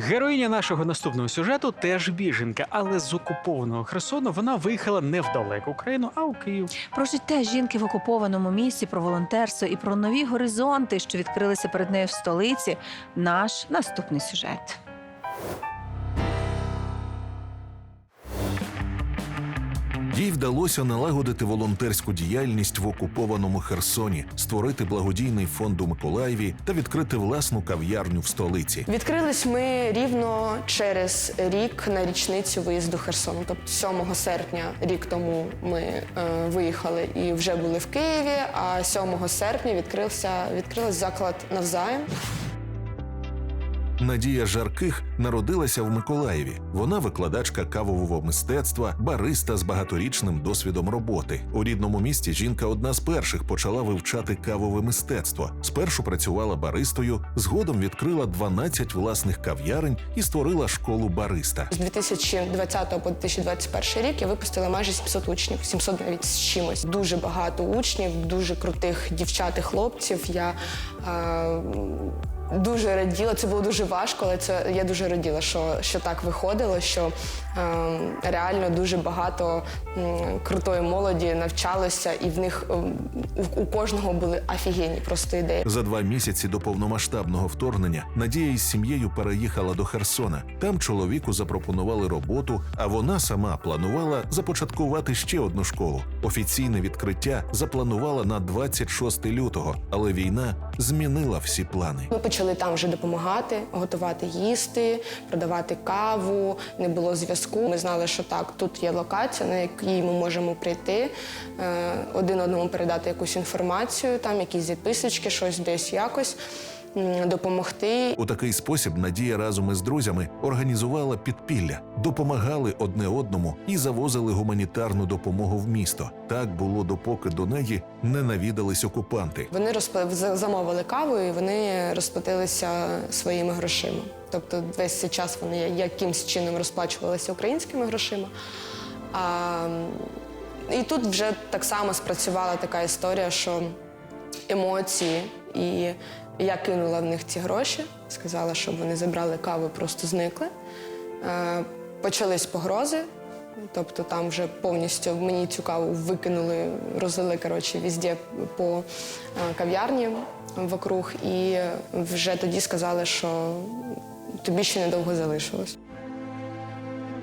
Героїня нашого наступного сюжету теж біженка, але з окупованого Херсону вона виїхала не в далеку Україну, а у Київ. Про життя жінки в окупованому місті, про волонтерство і про нові горизонти, що відкрилися перед нею в столиці. Наш наступний сюжет. Їй вдалося налагодити волонтерську діяльність в окупованому Херсоні, створити благодійний фонд у Миколаєві та відкрити власну кав'ярню в столиці. Відкрились ми рівно через рік на річницю виїзду Херсону. Тобто 7 серпня, рік тому ми е, виїхали і вже були в Києві. А 7 серпня відкрився відкрився заклад навзаєм. Надія Жарких народилася в Миколаєві. Вона викладачка кавового мистецтва, бариста з багаторічним досвідом роботи. У рідному місті жінка одна з перших почала вивчати кавове мистецтво. Спершу працювала баристою, згодом відкрила 12 власних кав'ярень і створила школу бариста. З 2020 по 2021 рік я випустила майже 700 учнів, 700 навіть з чимось. Дуже багато учнів, дуже крутих дівчат і хлопців. Я е, дуже раділа. Це було дуже важко, але це я дуже раділа, що, що так виходило, що е, реально дуже багато м, крутої молоді навчалося, і в них ем, у, у кожного були офігенні просто ідеї. За два місяці до повномасштабного вторгнення Надія із сім'єю переїхала до Херсона. Там чоловіку запропонували роботу, а вона сама планувала започаткувати ще одну школу. Офіційне відкриття запланувала на 26 лютого, але війна змінила всі плани. Ми почали там вже допомагати, готувати їсти, продавати каву. Не було зв'язку. Ми знали, що так, тут є локація, на якій ми можемо прийти, е, один одному передати якусь інформацію, там якісь записочки, щось десь якось допомогти. У такий спосіб Надія разом із друзями організувала підпілля, допомагали одне одному і завозили гуманітарну допомогу в місто. Так було допоки до неї не навідались окупанти. Вони за- замовили каву і вони розплатилися своїми грошима. Тобто весь цей час вони якимсь чином розплачувалися українськими грошима. А, і тут вже так само спрацювала така історія, що емоції, і я кинула в них ці гроші, сказала, щоб вони забрали каву, просто зникли. Е, Почались погрози, тобто там вже повністю мені цю каву викинули, розлили коротше, візде по е, кав'ярні вокруг, і вже тоді сказали, що тобі ще недовго залишилось.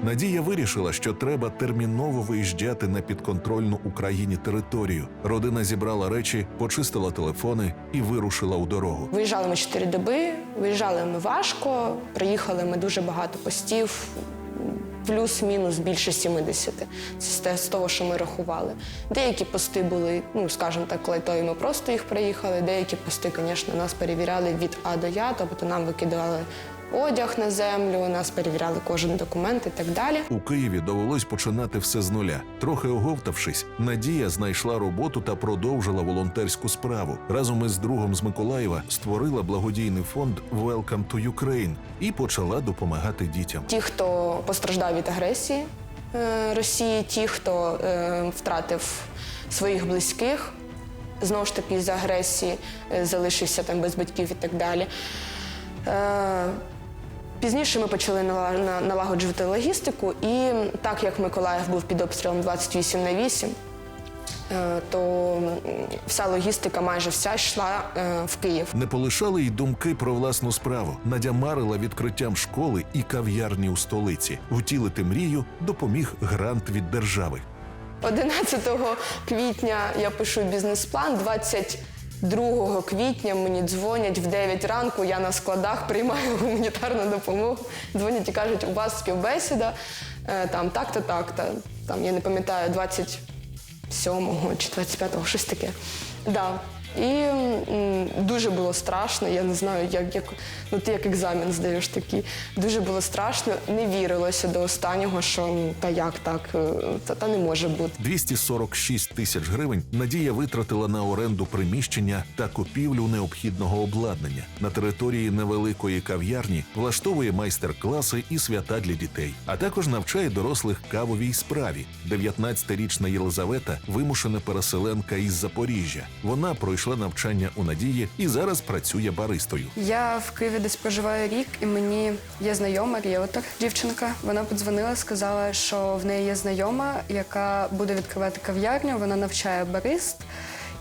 Надія вирішила, що треба терміново виїжджати на підконтрольну Україні територію. Родина зібрала речі, почистила телефони і вирушила у дорогу. Виїжджали ми чотири доби, виїжджали ми важко, приїхали ми дуже багато постів, плюс-мінус більше 70. Це з того, що ми рахували. Деякі пости були, ну скажімо так, лайтові, ми просто їх приїхали. Деякі пости, звісно, нас перевіряли від А до Я, тобто нам викидали одяг на землю, нас перевіряли кожен документ і так далі. У Києві довелось починати все з нуля. Трохи оговтавшись, Надія знайшла роботу та продовжила волонтерську справу. Разом із другом з Миколаєва створила благодійний фонд Welcome to Ukraine і почала допомагати дітям. Ті, хто постраждав від агресії е, Росії, ті, хто е, втратив своїх близьких, знову ж таки, з агресії е, залишився там без батьків і так далі. Е, Пізніше ми почали нала- на- налагоджувати логістику, і так як Миколаїв був під обстрілом 28 на 8, е, то вся логістика майже вся йшла е, в Київ. Не полишали й думки про власну справу. Надя марила відкриттям школи і кав'ярні у столиці. Втілити мрію допоміг грант від держави. 11 квітня я пишу бізнес-план. 22 квітня мені дзвонять в 9 ранку. Я на складах приймаю гуманітарну допомогу. Дзвонять і кажуть, у вас співбесіда е, там так-то, так-то. Там я не пам'ятаю, 27-го чи 25-го, щось таке. Да. І дуже було страшно. Я не знаю, як, як ну ти як екзамен здаєш такий. Дуже було страшно, не вірилося до останнього, що та як так, е, та, та не може бути. 246 тисяч гривень Надія витратила на оренду приміщення та купівлю необхідного обладнання. На території невеликої кав'ярні влаштовує майстер-класи і свята для дітей, а також навчає дорослих кавовій справі. 19-річна Єлизавета вимушена переселенка із Запоріжжя. Вона пройшла пройшла навчання у надії і зараз працює баристою. Я в Києві десь проживаю рік, і мені є знайома ріелтор, дівчинка. Вона подзвонила, сказала, що в неї є знайома, яка буде відкривати кав'ярню. Вона навчає барист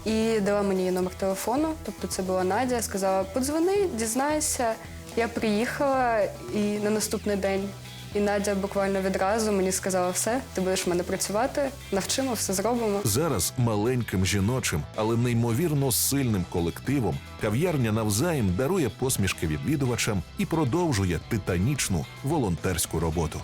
і дала мені номер телефону. Тобто це була Надя. Сказала: подзвони, дізнайся. Я приїхала і на наступний день. І Надя буквально відразу мені сказала: все, ти будеш в мене працювати, навчимо, все зробимо. Зараз маленьким жіночим, але неймовірно сильним колективом кав'ярня навзаєм дарує посмішки відвідувачам і продовжує титанічну волонтерську роботу.